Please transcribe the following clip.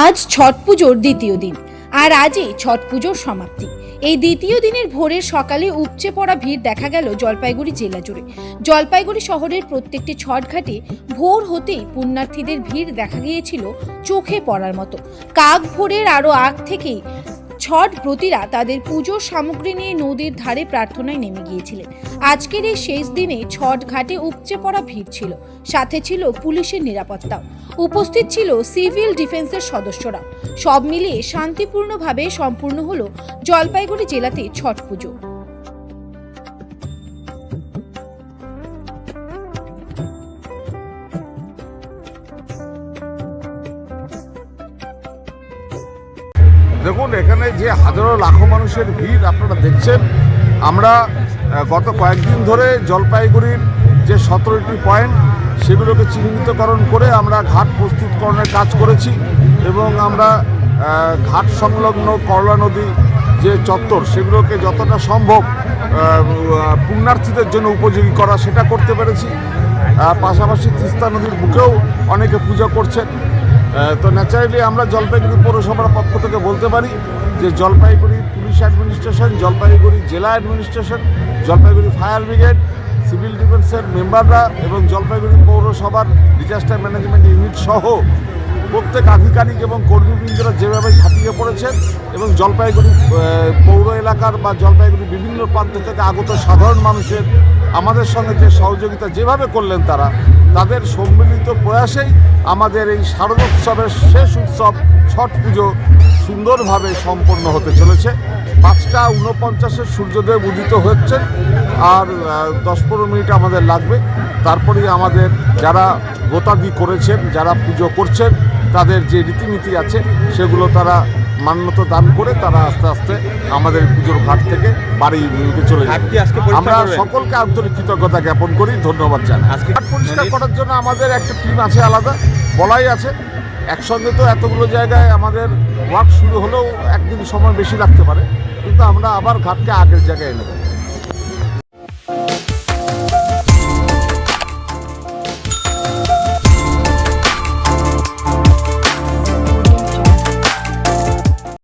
আজ ছট পুজোর দ্বিতীয় দিন, আর আজই ছট পুজোর সমাপ্তি। এই দ্বিতীয় দিনের ভোরের সকালে উপচে পড়া ভিড় দেখা গেল জলপাইগুড়ি জেলা জুড়ে। জলপাইগুড়ি শহরের প্রত্যেকটি ছট ঘাটে ভোর হতেই পুণ্যার্থীদের ভিড় দেখা গিয়েছিল চোখে পড়ার মতো। কাক ভোরের আরও আগ থেকেই ছট ব্রতীরা তাদের পুজোর সামগ্রী নিয়ে নদীর ধারে প্রার্থনায় নেমে গিয়েছিলেন। আজকের এই শেষ দিনে ছট ঘাটে উপচে পড়া ভিড় ছিল। সাথে ছিল পুলিশের নিরাপত্তাও। উপস্থিত ছিল সিভিল ডিফেন্সের সদস্যরা। সব মিলিয়ে শান্তিপূর্ণভাবে সম্পূর্ণ হলো জলপাইগুড়ি জেলাতে ছট পুজো। দেখুন, এখানে যে হাজারো লাখো মানুষের ভিড় আপনারা দেখছেন, আমরা গত কয়েকদিন ধরে জলপাইগুড়ির যে সতেরোটি পয়েন্ট, সেগুলোকে চিহ্নিতকরণ করে আমরা ঘাট প্রস্তুতকরণের কাজ করেছি এবং আমরা ঘাট সংলগ্ন করলা নদী যে চত্বর, সেগুলোকে যতটা সম্ভব পুণ্যার্থীদের জন্য উপযোগী করা সেটা করতে পেরেছি। পাশাপাশি তিস্তা নদীর বুকেও অনেকে পূজা করছেন। তো ন্যাচারালি আমরা জলপাইগুড়ি পৌরসভার পক্ষ থেকে বলতে পারি যে জলপাইগুড়ি পুলিশ অ্যাডমিনিস্ট্রেশন জলপাইগুড়ি জেলা administration Jalpaiguri fire brigade civil ডিফেন্সের মেম্বাররা এবং জলপাইগুড়ি পৌরসভার ডিজাস্টার ম্যানেজমেন্ট ইউনিট সহ প্রত্যেক আধিকারিক এবং কর্মীবৃন্দরা যেভাবে ঝাঁপিয়ে পড়েছেন এবং জলপাইগুড়ি পৌর এলাকার বা জলপাইগুড়ি বিভিন্ন প্রান্ত থেকে আগত সাধারণ মানুষের আমাদের সঙ্গে যে সহযোগিতা যেভাবে করলেন তারা, তাদের সম্মিলিত প্রয়াসেই আমাদের এই শারদোৎসবের শেষ উৎসব, ছট পুজো সুন্দরভাবে সম্পন্ন হতে চলেছে। পাঁচটা উনপঞ্চাশের সূর্যদেব উদিত হচ্ছেন, আর দশ পনেরো মিনিট আমাদের লাগবে। তারপরেই আমাদের যারা গোতাদি করেছেন, যারা পুজো করছেন, তাদের যে রীতিনীতি আছে, সেগুলো তারা মান্যতা দান করে তারা আস্তে আস্তে আমাদের পুজোর ঘাট থেকে বাড়ি চলে যাবে। আজকে আমরা সকলকে আন্তরিক কৃতজ্ঞতা জ্ঞাপন করি ধন্যবাদ জানাই। আজকে ঘাট পরিষ্কার করার জন্য আমাদের একটা টিম আছে আলাদা বলাই আছে। একসঙ্গে তো এতগুলো জায়গায় আমাদের ওয়ার্ক শুরু হলেও একদিন সময় বেশি লাগতে পারে কিন্তু আমরা আবার ঘাটকে আগের জায়গায় এনে দেবো।